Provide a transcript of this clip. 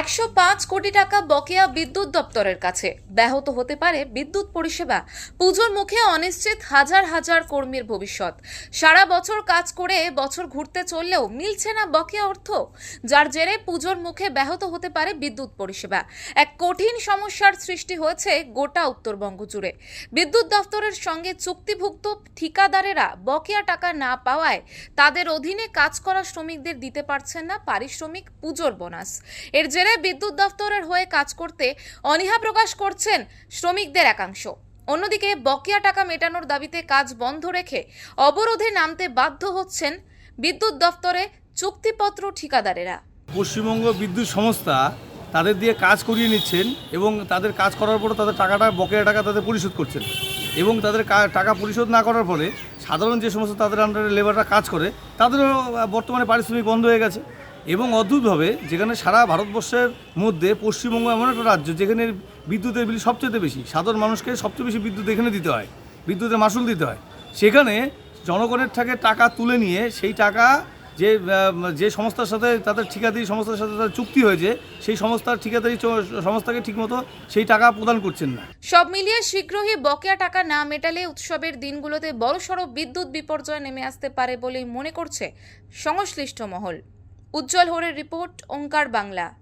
একশো পাঁচ কোটি টাকা বকেয়া বিদ্যুৎ দপ্তরের কাছে। ব্যাহত হতে পারে বিদ্যুৎ পরিষেবা। পুজোর মুখে অনিশ্চিত হাজার হাজার কর্মীর ভবিষ্যৎ। সারা বছর কাজ করে বছর ঘুরতে চললেও মিলছে না বকেয়া অর্থ। যার জেরে পুজোর মুখে ব্যাহত হতে পারে বিদ্যুৎ পরিষেবা। এক কঠিন সমস্যার সৃষ্টি হয়েছে গোটা উত্তরবঙ্গ জুড়ে। বিদ্যুৎ দপ্তরের সঙ্গে চুক্তিভুক্ত ঠিকাদারেরা বকেয়া টাকা না পাওয়ায় তাদের অধীনে কাজ করা শ্রমিকদের দিতে পারছেন না পারিশ্রমিক পুজোর বোনাস। এর জেরে বিদ্যুৎ দপ্তরের হয়ে কাজ করতে অনীহা প্রকাশ করছেন শ্রমিকদের একাংশ। অন্যদিকে বকেয়া টাকা মেটানোর দাবিতে কাজ বন্ধ রেখে অবরোধে নামতে বাধ্য হচ্ছেন বিদ্যুৎ দফতরে চুক্তিপত্র ঠিকাদারেরা। পশ্চিমবঙ্গ বিদ্যুৎ সংস্থা তাদের দিয়ে কাজ করিয়ে নিচ্ছেন এবং তাদের কাজ করার পর তাদের টাকাটা, বকেয়া টাকা তাদের পরিশোধ করছেন। এবং তাদের টাকা পরিশোধ না করার ফলে সাধারণ যে সমস্ত তাদের আন্ডারে লেবাররা কাজ করে, তাদেরও বর্তমানে পারিশ্রমিক বন্ধ হয়ে গেছে। এবং অদ্ভুতভাবে যেখানে সারা ভারতবর্ষের মধ্যে পশ্চিমবঙ্গ এমন একটা রাজ্য যেখানে বিদ্যুতের বিল সবচেয়ে বেশি, সাধারণ মানুষকে সবচেয়ে বেশি বিদ্যুৎ এখানে দিতে হয়, বিদ্যুতের মাসুল দিতে হয়। সেখানে জনগণের থেকে টাকা তুলে নিয়ে সেই টাকা যে যে সংস্থার সাথে তাদের ঠিকাদারি সংস্থার সাথে তাদের চুক্তি হয়েছে, সেই সংস্থার ঠিকাদারি সংস্থাকে ঠিকমতো সেই টাকা প্রদান করছেন না। সব মিলিয়ে শীঘ্রই বকেয়া টাকা না মেটালে উৎসবের দিনগুলোতে বড়সড় বিদ্যুৎ বিপর্যয় নেমে আসতে পারে বলেই মনে করছে সংশ্লিষ্ট মহল। উজ্জ্বল হরের রিপোর্ট ওঙ্কার বাংলা।